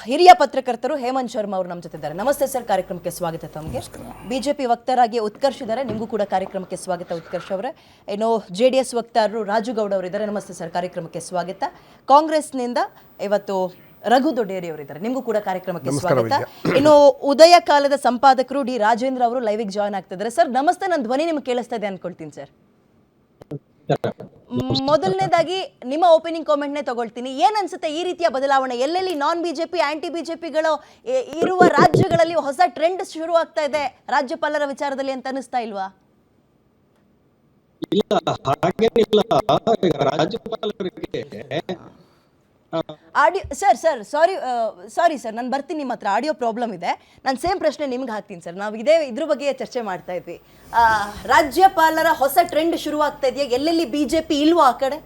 ಹಿರಿಯ ಪತ್ರಕರ್ತರು ಹೇಮಂತ್ ಶರ್ಮಾ ಅವರು ನಮ್ಮ ಜೊತೆ ಇದ್ದಾರೆ. ನಮಸ್ತೆ ಸರ್ ಕಾರ್ಯಕ್ರಮಕ್ಕೆ ಸ್ವಾಗತ ತಮಗೆ. ಬಿಜೆಪಿ ವಕ್ತಾರಾಗಿ ಉತ್ಕರ್ಷ್ ಇದ್ದಾರೆ ನಿಮಗೂ ಕೂಡ ಕಾರ್ಯಕ್ರಮಕ್ಕೆ ಸ್ವಾಗತ ಉತ್ಕರ್ಷ್ ಅವರೇ. ಇನ್ನು ಜೆ ಡಿ ಎಸ್ ವಕ್ತಾರರು ರಾಜುಗೌಡ ಅವರು ಇದ್ದಾರೆ. ನಮಸ್ತೆ ಸರ್ ಕಾರ್ಯಕ್ರಮಕ್ಕೆ ಸ್ವಾಗತ. ಕಾಂಗ್ರೆಸ್ನಿಂದ ಇವತ್ತು ರಘು ದೊಡ್ಡೇರಿ ಅವರಿದ್ದಾರೆ ನಿಮಗೂ ಕೂಡ ಕಾರ್ಯಕ್ರಮಕ್ಕೆ ಸ್ವಾಗತ. ಇನ್ನು ಉದಯ ಕಾಲದ ಸಂಪಾದಕರು ಡಿ ರಾಜೇಂದ್ರ ಅವರು ಲೈವಿಗೆ ಜಾಯ್ನ್ ಆಗ್ತಿದ್ದಾರೆ ಸರ್ ನಮಸ್ತೆ ನನ್ನ ಧ್ವನಿ ನಿಮ್ಗೆ ಕೇಳಿಸ್ತಾ ಇದೆ ಅನ್ಕೊಳ್ತೀನಿ ಸರ್. ಮೊದಲನೇದಾಗಿ ನಿಮ್ಮ ಓಪನಿಂಗ್ ಕಾಮೆಂಟ್ನೇ ತಗೊಳ್ತೀನಿ. ಏನ್ ಅನ್ಸುತ್ತೆ ಈ ರೀತಿಯ ಬದಲಾವಣೆ? ಎಲ್ಲೆಲ್ಲಿ ನಾನ್ ಬಿಜೆಪಿ ಆಂಟಿ ಬಿಜೆಪಿಗಳು ಇರುವ ರಾಜ್ಯಗಳಲ್ಲಿ ಹೊಸ ಟ್ರೆಂಡ್ ಶುರು ಆಗ್ತಾ ಇದೆ. ರಾಜ್ಯಪಾಲರ ವಿಚಾರದಲ್ಲಿ ಅಂತ ಅನಿಸ್ತಾ ಇಲ್ವಾ? ಇಲ್ಲ ಹಾಗೇನಿಲ್ಲ. ರಾಜ್ಯಪಾಲರಿಗೆ audio sir sir sorry sorry sir ನಾನು ಬರ್ತೀನಿ ನಿಮ್ಮ ಹತ್ರ. ಆಡಿಯೋ ಪ್ರಾಬ್ಲಮ್ ಇದೆ. ನಾನು ಸೇಮ್ ಪ್ರಶ್ನೆ ನಿಮ್ಗೆ ಹಾಕ್ತೀನಿ ಸರ್. ನಾವು ಇದೇ ಇದ್ರ ಬಗ್ಗೆ ಚರ್ಚೆ ಮಾಡ್ತಾ ಇದ್ವಿ. ರಾಜ್ಯಪಾಲರ ಹೊಸ ಟ್ರೆಂಡ್ ಶುರು ಆಗ್ತಾ ಇದೆಯಾ? ಎಲ್ಲೆಲ್ಲಿ ಬಿಜೆಪಿ ಇಲ್ವೋ ಆ ಕಡೆ?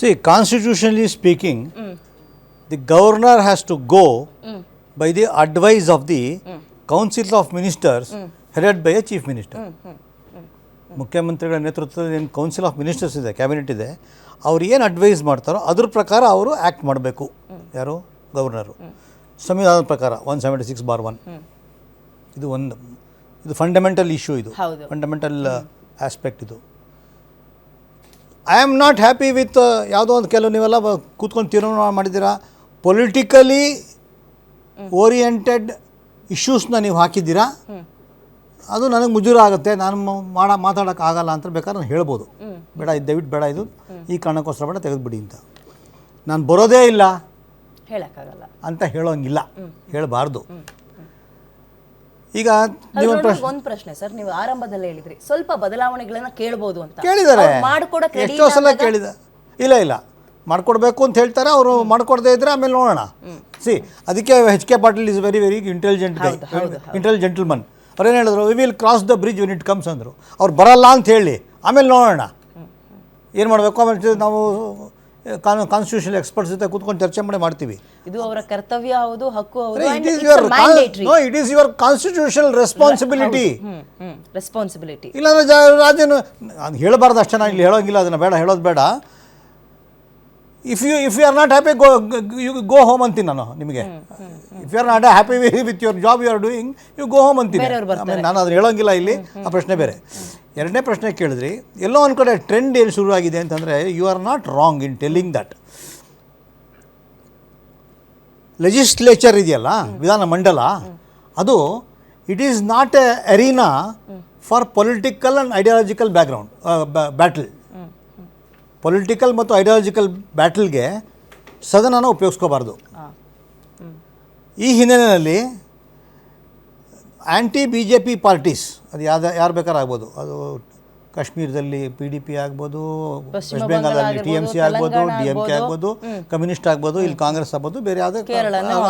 See constitutionally speaking the governor has to go by the advice of the council of ministers headed by a chief minister ಮುಖ್ಯಮಂತ್ರಿಗಳ ನೇತೃತ್ವದಲ್ಲಿ ಏನು ಕೌನ್ಸಿಲ್ ಆಫ್ ಮಿನಿಸ್ಟರ್ಸ್ ಇದೆ ಕ್ಯಾಬಿನೆಟ್ ಇದೆ. ಅವ್ರು ಏನು ಅಡ್ವೈಸ್ ಮಾಡ್ತಾರೋ ಅದ್ರ ಪ್ರಕಾರ ಅವರು ಆ್ಯಕ್ಟ್ ಮಾಡಬೇಕು. ಯಾರು? ಗವರ್ನರು. ಸಂವಿಧಾನದ ಪ್ರಕಾರ one seventy six bar one ಇದು ಒಂದು ಇದು ಫಂಡಮೆಂಟಲ್ ಇಶ್ಯೂ ಇದು. ಫಂಡಮೆಂಟಲ್ ಆಸ್ಪೆಕ್ಟ್ ಇದು. I am not happy with ಯಾವುದೋ ಒಂದು ಕೆಲವು ನೀವೆಲ್ಲ ಕೂತ್ಕೊಂಡು ತೀರ್ಮಾನ ಮಾಡಿದ್ದೀರಾ? ಪೊಲಿಟಿಕಲಿ ಓರಿಯೆಂಟೆಡ್ ಇಶ್ಯೂಸ್ನ ನೀವು ಹಾಕಿದ್ದೀರಾ? ಅದು ನನಗೆ ಮುಜುರ ಆಗುತ್ತೆ ನಾನು ಮಾಡ ಮಾತಾಡೋಕೆ ಆಗಲ್ಲ ಅಂತ ಬೇಕಾದ್ರೆ ನಾನು ಹೇಳ್ಬೋದು. ಬೇಡ ಇದು ದಯವಿಟ್ಟು ಬೇಡ ಇದು ಈ ಕಾರಣಕ್ಕೋಸ್ಕರ ಬೇಡ ತೆಗೆದುಬಿಡಿ ಅಂತ. ನಾನು ಬರೋದೇ ಇಲ್ಲ. ಹೇಳಕ್ಕಾಗಲ್ಲ. ಅಂತ ಹೇಳೋಂಗಿಲ್ಲ. ಹೇಳಬಾರ್ದು. ಈಗ ನೀವು ಒಂದು ಪ್ರಶ್ನೆ ಸರ್ ನೀವು ಆರಂಭದಲ್ಲಿ ಹೇಳಿದ್ರಿ. ಸ್ವಲ್ಪ ಬದಲಾವಣೆಗಳನ್ನ ಕೇಳ್ಬೋದು ಅಂತ. ಕೇಳಿದ್ದಾರೆ. ಮಾಡ್ಕೊಡಕ್ಕೆ ಎಷ್ಟೋ ಸಲ ಕೇಳಿದ ಇಲ್ಲ ಇಲ್ಲ. ಮಾಡ್ಕೊಡ್ಬೇಕು ಅಂತ ಹೇಳ್ತಾರೆ. ಅವರು ಮಾಡ್ಕೊಡದೇ ಇದ್ರೆ ಆಮೇಲೆ ನೋಡೋಣ. ಸಿ ಅದಕ್ಕೆ H K Patil is very very intelligent guy intelligent gentleman ಏನು ಹೇಳಿದ್ರು? We will cross the bridge when it it comes ಅಂದರು. ಅವ್ರು ಬರಲ್ಲ ಅಂತ ಹೇಳಿ. ಆಮೇಲೆ ನೋಡೋಣ. ಏನು ಮಾಡಬೇಕು? ಆಮೇಲೆ ನಾವು ಕಾನೂನು ಕಾನ್ಸ್ಟಿಟ್ಯೂಷನ್ ಎಕ್ಸ್ಪರ್ಟ್ಸ್ ಜೊತೆ ಕೂತ್ಕೊಂಡು ಚರ್ಚೆ ಮಾಡಿ ಮಾಡ್ತೀವಿ. ಇದು ಅವರ ಕರ್ತವ್ಯ ಹೌದು ಹಕ್ಕು ಹೌದು no it is your constitutional responsibility responsibility ಇಲ್ಲಾಂದ್ರೆ ರಾಜ್ಯ ಹೇಳಬಾರ್ದು ಅಷ್ಟೇ ನಾನು ಇಲ್ಲಿ ಹೇಳೋಂಗಿಲ್ಲ ಅದನ್ನು ಬೇಡ ಹೇಳೋದು ಬೇಡ. If you if you are not happy go you go home ಅಂತೀನಿ ನಾನು ನಿಮಗೆ. If you are not happy with your job you are doing you go home ಅಂತೀನಿ. ಆಮೇಲೆ ನಾನು ಅದನ್ನು ಹೇಳೋಂಗಿಲ್ಲ ಇಲ್ಲಿ ಆ ಪ್ರಶ್ನೆ ಬೇರೆ. ಎರಡನೇ ಪ್ರಶ್ನೆ ಕೇಳಿದ್ರಿ ಎಲ್ಲೋ ಒಂದು ಕಡೆ ಟ್ರೆಂಡ್ ಏನು ಶುರು ಆಗಿದೆ ಅಂತಂದರೆ you are not wrong in telling that legislature ಇದೆಯಲ್ಲ ವಿಧಾನ ಮಂಡಲ ಅದು it is not a arena for political and ideological background battle political ಮತ್ತು ಐಡಿಯಾಲಜಿಕಲ್ ಬ್ಯಾಟಲ್ಗೆ ಸದನನ ಉಪಯೋಗಿಸ್ಕೋಬಾರ್ದು. ಈ ಹಿನ್ನೆಲೆಯಲ್ಲಿ anti B J P parties ಅದು ಯಾವ್ದು ಯಾರು ಬೇಕಾದ್ರೂ ಆಗ್ಬೋದು. ಅದು ಕಾಶ್ಮೀರದಲ್ಲಿ ಪಿ ಡಿ ಪಿ ಆಗ್ಬೋದು ವೆಸ್ಟ್ ಬೆಂಗಾಲಲ್ಲಿ ಟಿ ಎಂ ಸಿ ಆಗ್ಬೋದು ಡಿ ಎಂ ಕೆ ಆಗ್ಬೋದು. ಕಮ್ಯುನಿಸ್ಟ್ ಆಗ್ಬೋದು ಇಲ್ಲಿ ಕಾಂಗ್ರೆಸ್ ಆಗ್ಬೋದು ಬೇರೆ ಯಾವುದೇ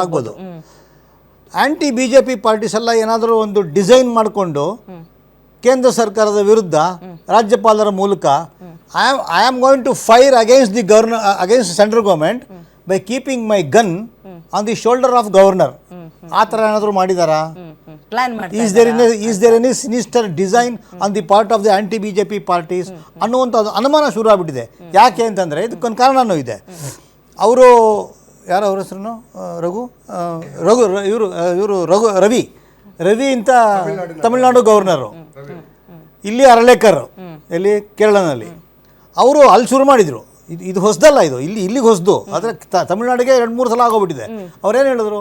ಆಗ್ಬೋದು. Anti B J P parties ಎಲ್ಲ ಏನಾದರೂ ಒಂದು ಡಿಸೈನ್ ಮಾಡಿಕೊಂಡು ಕೇಂದ್ರ ಸರ್ಕಾರದ ವಿರುದ್ಧ ರಾಜ್ಯಪಾಲರ ಮೂಲಕ I am I am going to fire against the governor against central government by keeping my gun on the shoulder of governor ಆ ಥರ ಏನಾದರೂ ಮಾಡಿದಾರಾ? Plan is there in is there any sinister design on the part of the anti B J P parties ಅನ್ನುವಂಥದ್ದು ಅನುಮಾನ ಶುರು ಆಗಿಬಿಟ್ಟಿದೆ ಯಾಕೆ ಅಂತಂದರೆ ಇದಕ್ಕೊಂದು ಕಾರಣನೂ ಇದೆ. ಅವರು ಯಾರು ಅವ್ರ ಹೆಸರು ರಘು? ರಘು ಇವರು ಇವರು ರಘು ರವಿ. ರವಿ ಅಂತ ತಮಿಳ್ನಾಡು ಗವರ್ನರು. ಇಲ್ಲಿ ಅರಳೇಕರ್ ಎಲ್ಲಿ ಕೇರಳನಲ್ಲಿ. ಅವರು ಅಲ್ಲಿ ಶುರು ಮಾಡಿದರು. ಇದು ಇದು ಹೊಸದಲ್ಲ ಇದು. ಇಲ್ಲಿ ಇಲ್ಲಿಗೆ ಹೊಸದು. ಆದರೆ ತಮಿಳ್ನಾಡಿಗೆ ಎರಡು ಮೂರು ಸಲ ಆಗೋಗ್ಬಿಟ್ಟಿದೆ. ಅವ್ರೇನು ಹೇಳಿದ್ರು?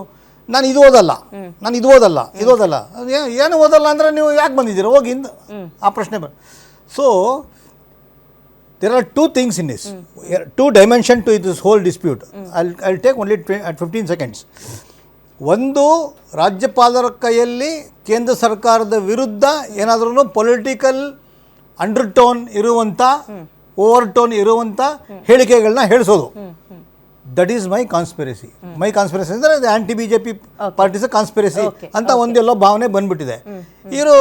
ನಾನು ಇದು ಓದಲ್ಲ. ನಾನು ಇದು ಓದಲ್ಲ. ಇದು ಓದಲ್ಲ. ಏನು ಓದಲ್ಲ ಅಂದರೆ ನೀವು ಯಾಕೆ ಬಂದಿದ್ದೀರಾ? ಹೋಗಿ ಇಂದ ಆ ಪ್ರಶ್ನೆ ಬ so there are two things in this two dimension to this whole dispute I I take only at fifteen seconds ಒಂದು ರಾಜ್ಯಪಾಲರ ಕೈಯಲ್ಲಿ ಕೇಂದ್ರ ಸರ್ಕಾರದ ವಿರುದ್ಧ ಏನಾದ್ರೂ ಪೊಲಿಟಿಕಲ್ ಅಂಡರ್ ಟೋನ್ ಇರುವಂಥ ಓವರ್ ಟೋನ್ ಇರುವಂಥ ಹೇಳಿಕೆಗಳನ್ನ ಹೇಳಿಸೋದು that is my conspiracy my conspiracy ಅಂದರೆ anti B J P parties conspiracy ಅಂತ ಒಂದೆಲ್ಲೋ ಭಾವನೆ ಬಂದ್ಬಿಟ್ಟಿದೆ. ಇವರು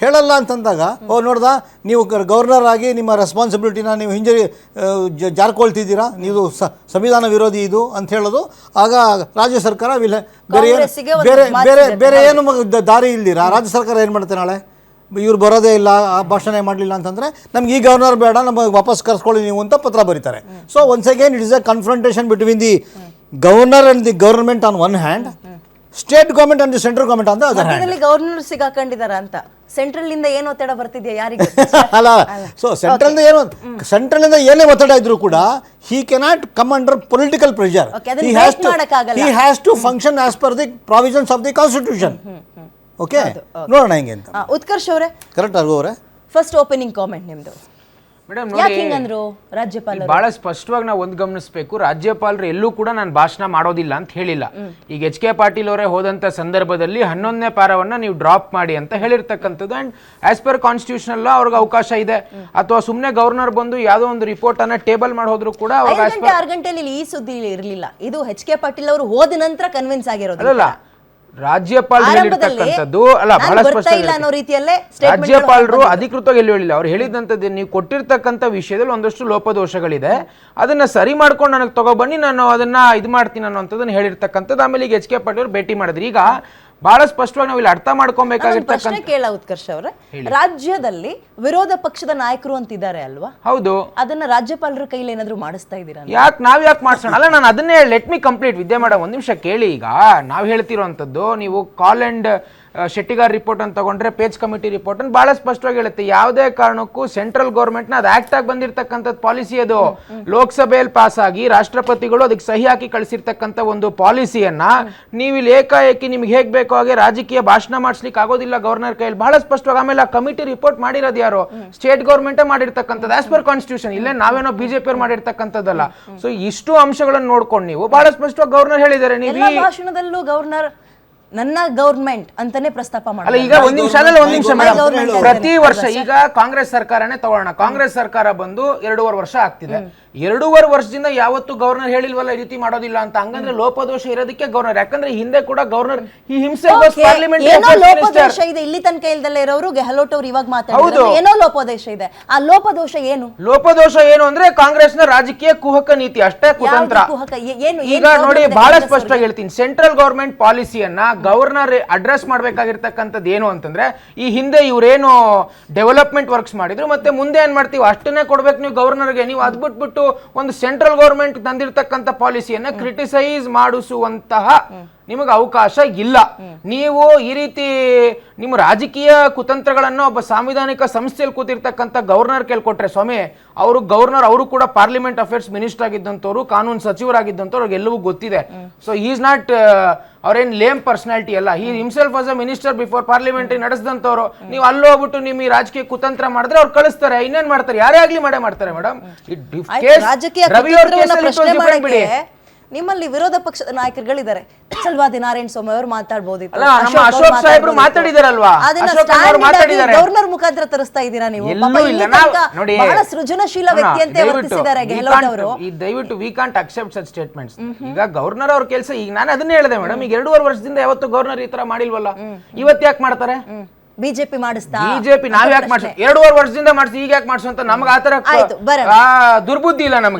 ಹೇಳಲ್ಲ ಅಂತಂದಾಗ ಓ ನೋಡ್ದ ನೀವು ಗವರ್ನರ್ ಆಗಿ ನಿಮ್ಮ ರೆಸ್ಪಾನ್ಸಿಬಿಲಿಟಿನ ನೀವು ಹಿಂಜರಿ ಜಾರ್ಕೊಳ್ತಿದ್ದೀರಾ? ನೀವು ಸ- ಸಂವಿಧಾನ ವಿರೋಧಿ ಇದು ಅಂತ ಹೇಳೋದು. ಆಗ ರಾಜ್ಯ ಸರ್ಕಾರ ವಿಲ ಬೇರೆ ಬೇರೆ ಬೇರೆ ಬೇರೆ ಏನು ದಾರಿ ಇಲ್ದಿರಾ? ರಾಜ್ಯ ಸರ್ಕಾರ ಏನು ಮಾಡುತ್ತೆ ನಾಳೆ? ಇವ್ರು ಬರೋದೇ ಇಲ್ಲ ಆ ಭಾಷಣ ಮಾಡಲಿಲ್ಲ ಅಂತಂದರೆ ನಮ್ಗೆ ಈ ಗವರ್ನರ್ ಬೇಡ ನಮಗೆ ವಾಪಸ್ ಕರ್ಸ್ಕೊಳ್ಳಿ ನೀವು ಅಂತ ಪತ್ರ ಬರೀತಾರೆ. So once again it is a confrontation between the governor and the government on one hand state government and the central government ಅಂತ ಅದರ ಗವರ್ನರ್ ಸಿಗಾಕೊಂಡಿದ್ದಾರೆ ಅಂತ. ಸೆಂಟ್ರಲ್ ಇಂದ ಏನು ಒತ್ತಡ ಬರ್ತಿದೆಯಾ ಯಾರಿಗೆ ಅಲ್ಲ ಸೊ ಸೆಂಟ್ರಲ್ ಏನು ಸೆಂಟ್ರಲ್ ಇಂದ ಏನೇ ಒತ್ತಡ ಇದ್ರು ಕೂಡ he cannot come under political pressure. He has to function as per the provisions of the constitution okay? ನೋಡೋಣ ಹೆಂಗೆ ಅಂತ. ಉತ್ಕರ್ಷ್ ಅವರೇ ಕರೆಕ್ಟ್ ಅಲ್ವ ಅವರೇ ಫಸ್ಟ್ ಓಪನಿಂಗ್ ಕಾಮೆಂಟ್ ನಿಮ್ದು. ಮೇಡಮ್ ಯಾಕೆ ಹಿಂಗಂದ್ರು ರಾಜ್ಯಪಾಲರು? ಬಹಳ ಸ್ಪಷ್ಟವಾಗಿ ನಾವು ಒಂದು ಗಮನಿಸಬೇಕು. ರಾಜ್ಯಪಾಲರು ಎಲ್ಲೂ ಕೂಡ ನಾನು ಭಾಷಣ ಮಾಡೋದಿಲ್ಲ ಅಂತ ಹೇಳಿಲ್ಲ. ಈಗ ಎಚ್ ಕೆ ಪಾಟೀಲ್ ಅವರೇ ಹೋದಂತ ಸಂದರ್ಭದಲ್ಲಿ ಹನ್ನೊಂದನೇ ಪಾರವನ್ನ ನೀವು ಡ್ರಾಪ್ ಮಾಡಿ ಅಂತ ಹೇಳಿರ್ತಕ್ಕಂಥದ್ದು. And as per constitution constitutional ಅವ್ರಿಗೆ ಅವಕಾಶ ಇದೆ. ಅಥವಾ ಸುಮ್ಮನೆ ಗವರ್ನರ್ ಬಂದು ಯಾವುದೋ ಒಂದು ರಿಪೋರ್ಟ್ ಅನ್ನ ಟೇಬಲ್ ಮಾಡಿ ಹೋದ್ರು ಕೂಡ ಆರು ಗಂಟೆಯಲ್ಲಿ ಈ ಸುದ್ದಿ ಇರಲಿಲ್ಲ. ಇದು ಎಚ್ ಕೆ ಪಾಟೀಲ್ ಅವರು ಹೋದ ನಂತರ ಕನ್ವಿನ್ಸ್ ಆಗಿರೋದು ಅಲ್ಲಲ್ಲ ರಾಜ್ಯಪಾಲ ಆರಂಭದಲ್ಲಿ ಹೇಳಿರ್ತಕ್ಕಂಥದ್ದು ಅಲ್ಲ ಬಹಳ ಸ್ಪಷ್ಟ ಇಲ್ಲ ಅನ್ನೋ ರೀತಿಯಲ್ಲೇ statement ರಾಜ್ಯಪಾಲರು ಅಧಿಕೃತವಾಗಿ ಎಲ್ಲೂ ಹೇಳಿಲ್ಲ. ಅವ್ರು ಹೇಳಿದಂಥದ್ದು ನೀವು ಕೊಟ್ಟಿರ್ತಕ್ಕಂಥ ವಿಷಯದಲ್ಲಿ ಒಂದಷ್ಟು ಲೋಪದೋಷಗಳಿದೆ. ಅದನ್ನ ಸರಿ ಮಾಡ್ಕೊಂಡು ನನಗೆ ತಗೊಬನ್ನಿ ನಾನು ಅದನ್ನ ಇದು ಮಾಡ್ತೀನಿ ಅನ್ನೋಂಥದ್ದನ್ನ ಹೇಳಿರ್ತಕ್ಕಂಥದ್ದು. ಆಮೇಲೆ ಈಗ ಎಚ್ ಕೆ ಪಾಟೀಲ್ ಭೇಟಿ ಮಾಡಿದ್ರಿ. ಈಗ ಬಹಳ ಸ್ಪಷ್ಟವಾಗಿ ನಾವು ಇಲ್ಲಿ ಅರ್ಥ ಮಾಡ್ಕೊಬೇಕಾಗಿರ್ತಕ್ಕಂಥ ಕೇಳ ಉತ್ಕರ್ಷ ಅವರೇ. ರಾಜ್ಯದಲ್ಲಿ ವಿರೋಧ ಪಕ್ಷದ ನಾಯಕರು ಅಂತಿದ್ದಾರೆ ಅಲ್ವಾ? ಹೌದು. ಅದನ್ನ ರಾಜ್ಯಪಾಲರ ಕೈಲಿ ಏನಾದ್ರು ಮಾಡಿಸ್ತಾ ಇದ್ದೀರಾ ಯಾಕೆ ನಾವ್ ಯಾಕೆ ಮಾಡ್ಸೋಣ? ಅಲ್ಲ ನಾನು ಅದನ್ನೇ ಲೆಟ್ ಮಿ ಕಂಪ್ಲೀಟ್ ವಿದ್ಯೆ ಮಾಡ ಒಂದ್ ನಿಮಿಷ ಕೇಳಿ ಈಗ. ನಾವ್ ಹೇಳ್ತಿರೋಂಥದ್ದು ನೀವು ಕಾಲ್ ಅಂಡ್ ಶೆಟ್ಟಿಗಾರ್ ರಿಪೋರ್ಟ್ ಅಂತ ತಗೊಂಡ್ರೆ ಪೇಜ್ ಕಮಿಟಿ ರಿಪೋರ್ಟ್ ಅನ್ನು ಬಹಳ ಸ್ಪಷ್ಟವಾಗಿ ಹೇಳುತ್ತೆ. ಯಾವುದೇ ಕಾರಣಕ್ಕೂ ಸೆಂಟ್ರಲ್ ಗೌರ್ಮೆಂಟ್ನ ನ ಅದು ಆಕ್ಟ್ ಆಗಿ ಬಂದಿರತಕ್ಕಂಥದ್ದು ಪಾಲಿಸಿ ಅದು. ಲೋಕಸಭೆಯಲ್ಲಿ ಪಾಸ್ ಆಗಿ ರಾಷ್ಟ್ರಪತಿಗಳು ಅದಕ್ಕೆ ಸಹಿ ಹಾಕಿ ಕಳಿಸಿರ್ತಕ್ಕಂಥ ಒಂದು ಪಾಲಿಸಿಯನ್ನ ನೀವು ಇಲ್ಲಿ ಏಕಾಏಕಿ ನಿಮ್ಗೆ ಹೇಗೆ ಬೇಕೋ ಹಾಗೆ ರಾಜಕೀಯ ಭಾಷಣ ಮಾಡಿಸ್ಲಿಕ್ಕೆ ಆಗೋದಿಲ್ಲ ಗವರ್ನರ್ ಕೈಯಲ್ಲಿ. ಬಹಳ ಸ್ಪಷ್ಟವಾಗಿ ಆಮೇಲೆ ಆ ಕಮಿಟಿ ರಿಪೋರ್ಟ್ ಮಾಡಿರೋದು ಯಾರು? ಸ್ಟೇಟ್ ಗೌರ್ಮೆಂಟೇ ಮಾಡಿರ್ತಕ್ಕಂಥದ್ದು. ಆಸ್ ಪರ್ ಕಾನ್ಸ್ಟಿಟ್ಯೂಷನ್ ಇಲ್ಲೇ ನಾವೇನೋ ಬಿಜೆಪಿ ಅವ್ರು ಮಾಡಿರ್ತಕ್ಕಂಥದ್ದಲ್ಲ ಸೊ ಇಷ್ಟು ಅಂಶಗಳನ್ನು ನೋಡ್ಕೊಂಡು ನೀವು ಬಹಳ ಸ್ಪಷ್ಟವಾಗಿ ಗವರ್ನರ್ ಹೇಳಿದ್ದಾರೆ. ನೀವು ಭಾಷಣದಲ್ಲೂ ಗವರ್ನರ್ ನನ್ನ ಗೌರ್ಮೆಂಟ್ ಅಂತಾನೆ ಪ್ರಸ್ತಾಪ ಅಲ್ಲ ಮಾಡಿ ಈಗ ಒಂದ್ ನಿಮಿಷ ಅಲ್ಲ ಒಂದ್ ನಿಮಿಷ ಮೇಡಮ್ ಪ್ರತಿ ವರ್ಷ ಈಗ ಕಾಂಗ್ರೆಸ್ ಸರ್ಕಾರನೇ ತಗೊಳ್ಳೋಣ. ಕಾಂಗ್ರೆಸ್ ಸರ್ಕಾರ ಬಂದು ಎರಡೂವರೆ ವರ್ಷ ಆಗ್ತಿದೆ. ಎರಡೂವರೆ ವರ್ಷದಿಂದ ಯಾವತ್ತು ಗವರ್ನರ್ ಹೇಳಿಲ್ವಲ್ಲ ಈ ರೀತಿ ಮಾಡೋದಿಲ್ಲ ಅಂತ. ಹಂಗಂದ್ರೆ ಲೋಪದೋಷ ಇರೋದಕ್ಕೆ ಗವರ್ನರ್. ಯಾಕಂದ್ರೆ ಹಿಂದೆ ಕೂಡ ಗವರ್ನರ್ ಈ ಹಿಂಸೆ Okay, ಏನೋ ಲೋಪದೋಷ ಇದೆ. ಇಲ್ಲಿ ತನಕ ಇಲ್ದಲ್ಲೇ ಇರೋರು ಗೆಹ್ಲೋಟ್ ಅವರು ಇವಾಗ ಮಾತಾಡೋದು ಏನೋ ಲೋಪದೋಷ ಇದೆ. ಆ ಲೋಪದೋಷ ಏನು? ಲೋಪದೋಷ ಏನು ಅಂದ್ರೆ ಕಾಂಗ್ರೆಸ್ನ ರಾಜಕೀಯ ಕುಹಕ ನೀತಿ ಅಷ್ಟೇ ಕುತಂತ್ರ. ಈಗ ನೋಡಿ ಬಹಳ ಸ್ಪಷ್ಟವಾಗಿ ಹೇಳ್ತೀನಿ. ಸೆಂಟ್ರಲ್ ಗವರ್ಮೆಂಟ್ ಪಾಲಿಸಿಯನ್ನ ಗವರ್ನರ್ ಅಡ್ರೆಸ್ ಮಾಡ್ಬೇಕಾಗಿರ್ತಕ್ಕಂಥದ್ದು ಏನು ಅಂತಂದ್ರೆ ಈ ಹಿಂದೆ ಇವ್ರೇನು ಡೆವಲಪ್ಮೆಂಟ್ ವರ್ಕ್ಸ್ ಮಾಡಿದ್ರು ಮತ್ತೆ ಮುಂದೆ ಏನ್ ಮಾಡ್ತೀವಿ? ಅಷ್ಟನ್ನೇ ಕೊಡ್ಬೇಕು ನೀವು ಗವರ್ನರ್ಗೆ. ನೀವು ಅದ್ ಬಿಟ್ಬಿಟ್ಟು ಒಂದು ಸೆಂಟ್ರಲ್ ಗೌರ್ಮೆಂಟ್ ತಂದಿರತಕ್ಕಂಥ ಪಾಲಿಸಿಯನ್ನ ಕ್ರಿಟಿಸೈಸ್ ಮಾಡಿಸುವಂತಹ ನಿಮಗೆ ಅವಕಾಶ ಇಲ್ಲ. ನೀವು ಈ ರೀತಿ ನಿಮ್ಮ ರಾಜಕೀಯ ಕುತಂತ್ರಗಳನ್ನು ಒಬ್ಬ ಸಾಂವಿಧಾನಿಕ ಸಂಸ್ಥೆಯಲ್ಲಿ ಕೂತಿರ್ತಕ್ಕಂಥ ಗವರ್ನರ್ ಕೇಳ್ಕೊಟ್ರೆ ಸ್ವಾಮಿ ಅವರು ಗವರ್ನರ್ ಅವರು ಕೂಡ ಪಾರ್ಲಿಮೆಂಟ್ ಅಫೇರ್ಸ್ ಮಿನಿಸ್ಟರ್ ಆಗಿದ್ದಂಥವ್ರು ಕಾನೂನು ಸಚಿವರಾಗಿದ್ದಂಥವ್ರು ಅವ್ರಿಗೆಲ್ಲವೂ ಗೊತ್ತಿದೆ. ಸೊ ಈಸ್ ನಾಟ್ ಅವ್ರೇನು ಲೇಮ್ ಪರ್ಸನಾಲಿಟಿ ಅಲ್ಲ. ಈ himself as a minister before parliament ನಡೆಸಿದಂಥವ್ರು. ನೀವು ಅಲ್ಲಿ ಹೋಗ್ಬಿಟ್ಟು ನಿಮ್ಮ ಈ ರಾಜಕೀಯ ಕುತಂತ್ರ ಮಾಡಿದ್ರೆ ಅವ್ರು ಕಳಿಸ್ತಾರೆ. ಇನ್ನೇನ್ ಮಾಡ್ತಾರೆ? ಯಾರೇ ಆಗ್ಲಿ ಮಾಡೇ ಮಾಡ್ತಾರೆ ಮೇಡಮ್ ರವಿ ಅವ್ರ ನಿಮ್ಮಲ್ಲಿ ವಿರೋಧ ಪಕ್ಷದ ನಾಯಕರುಗಳಿದ್ದಾರೆ. ಸಲ್ವಾದಿ ನಾರಾಯಣ ಸ್ವಾಮಿ ಅವರು ಮಾತಾಡಬಹುದಿತ್ತು ಅಶೋಕ್ ಸಾಹೇಬ್ರು ಮಾತಾಡಿದಾರಲ್ವಾ? ಗವರ್ನರ್ ಮುಖಾಂತರ ತರಿಸ್ತಾ ಇದ್ದೀರಾ ನೀವು? ನೋಡಿ ಬಹಳ ಸೃಜನಶೀಲ ವ್ಯಕ್ತಿ ಅಂತ ವರ್ತಿಸಿದ್ದಾರೆ ಗೆಹ್ಲೋಟ್ ಅವರು. ಈ ದಯವಿಟ್ಟು we can't accept such statements ಈಗ ಗವರ್ನರ್ ಅವ್ರ ಕೆಲಸ ಈಗ ನಾನು ಅದನ್ನೇ ಹೇಳಿದೆ ಮೇಡಮ್ ಈಗ ಎರಡೂವರೆ ವರ್ಷದಿಂದ ಯಾವತ್ತು ಗವರ್ನರ್ ಈ ತರ ಮಾಡಿಲ್ವಲ್ಲ? ಇವತ್ತು ಯಾಕೆ ಮಾಡ್ತಾರೆ? ಬಿಜೆಪಿ ಮಾಡಿಸ್ತಾ ಬಿಜೆಪಿ ನಾವ್ ಯಾಕೆ ಮಾಡಿಸ್ ಎರಡೂವರೆ ವರ್ಷದಿಂದ ಮಾಡ್ಸಿ ಈಗ ಯಾಕೆ ಮಾಡ್ಸು ಅಂತ ನಮ್ಗೆ ಆತರ. ದುರ್ಬುದ್ಧಿ ಇಲ್ಲ ನಮ್ಗೆ.